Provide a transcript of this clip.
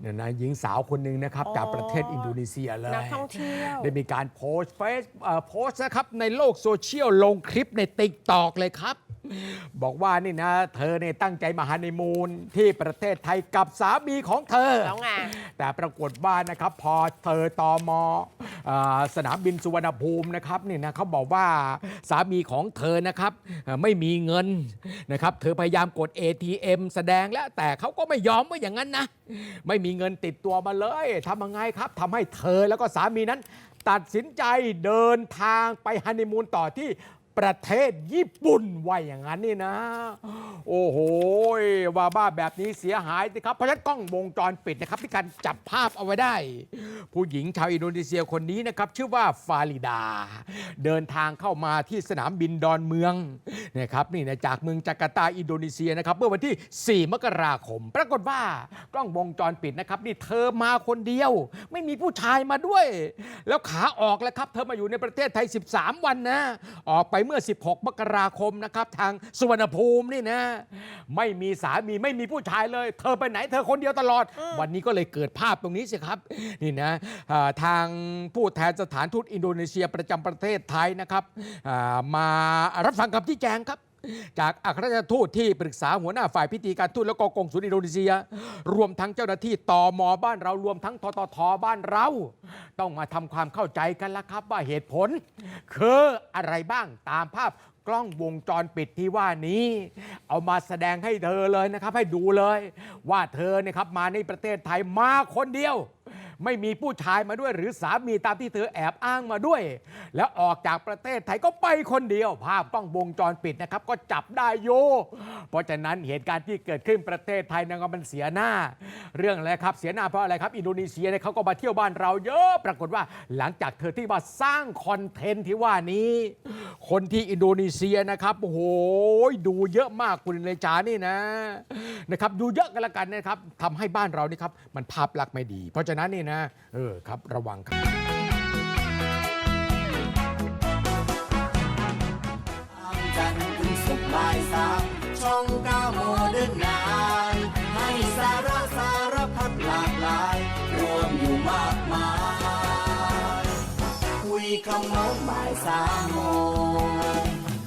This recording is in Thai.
เนี่ยนะหญิงสาวคนหนึ่งนะครับอ๋อจากประเทศอินโดนีเซียเลยนักท่องเที่ยวได้มีการโพสต์เฟซเอ่อโพสต์นะครับในโลกโซเชียลลงคลิปในติ๊กตอกเลยครับ บอกว่านี่นะ เธอเนี่ยตั้งใจมาฮันนีมูนที่ประเทศไทยกับสามีของเธอ แล้วไงแต่ปรากฏว่านะครับพอเธอตอมเออ สนามบินสุวรรณภูมินะครับเนี่ยนะเขาบอกว่าสามีของเธอนะครับไม่มีเงินนะครับ เธอพยายามกด ATM แสดงแล้วแต่เขาก็ไม่ยอมว่าอย่างนั้นนะ ไม่มีเงินติดตัวมาเลยทำยังไงครับทำให้เธอแล้วก็สามีนั้น ตัดสินใจเดินทางไปฮันนีมูนต่อที่ ประเทศญี่ปุ่นว่าอย่างนั้นนี่นะ โอ้โหว่าบ้าแบบนี้เสียหายสิครับ เพราะฉะนั้นกล้องวงจรปิดนะครับที่การจับภาพเอาไว้ได้ ผู้หญิงชาวอินโดนีเซียคนนี้นะครับชื่อว่าฟาริดา เดินทางเข้ามาที่สนามบินดอนเมืองนะครับนี่นะจากเมืองจาการ์ตาอินโดนีเซียนะครับเมื่อวันที่ 4 มกราคม ปรากฏว่ากล้องวงจรปิดนะครับนี่เธอมาคนเดียว ไม่มีผู้ชายมาด้วย แล้วขาออกแล้วครับ เธอมาอยู่ในประเทศไทย 13 วันนะ ออกไปเมื่อ 16 มกราคมนะครับ ทางสุวรรณภูมินี่นะ ไม่มีสามีไม่มีผู้ชายเลย เธอไปไหนเธอคนเดียวตลอด วันนี้ก็เลยเกิดภาพตรงนี้สิครับนี่นะอ่าทางผู้แทนสถานทูตอินโดนีเซียประจำประเทศไทยนะครับอ่ามารับฟังคำชี้แจงครับ จากอัครราชทูตที่ปรึกษาหัวหน้าฝ่ายพิธีการทูตแล้วก็กงสุลอินโดนีเซีย รวมทั้งเจ้าหน้าที่ตอมอบ้านเรารวมทั้งทททบ้านเรา ต้องมาทำความเข้าใจกันละครับว่าเหตุผล คืออะไรบ้างตามภาพกล้องวงจรปิดที่ว่านี้ เอามาแสดงให้เธอเลยนะครับ ให้ดูเลย ว่าเธอเนี่ยครับมาในประเทศไทยมาคนเดียว ไม่มีผู้ชายมาด้วย หรือสามีตามที่เธอแอบอ้างมาด้วย แล้วออกจากประเทศไทยก็ไปคนเดียว ภาพกล้องวงจรปิดนะครับ ก็จับได้โย เพราะฉะนั้นเหตุการณ์ที่เกิดขึ้นประเทศไทยนะครับมันเสียหน้า เรื่องอะไรครับเสียหน้าเพราะอะไรครับ อินโดนีเซียเนี่ยเขาก็มาเที่ยวบ้านเราเยอะปรากฏว่าหลังจากเธอที่มาสร้างคอนเทนต์ที่ว่านี้ คนที่อินโดนีเซียนะครับโอ้โหดูเยอะมากคุณเลจานี่นะนะครับดูเยอะกันละกันนะครับทำให้บ้านเรานี่ครับมันภาพลักษณ์ไม่ดี เพราะฉะนั้นนี่นะ เออครับ ระวังครับจันทร์ถึงศุกร์บ่ายสามช่องเก้าโมเดิร์นไนให้สาระสารพัดหลากหลาย รวมอยู่มากมาย คุยคำน้นบ่ายสามโมง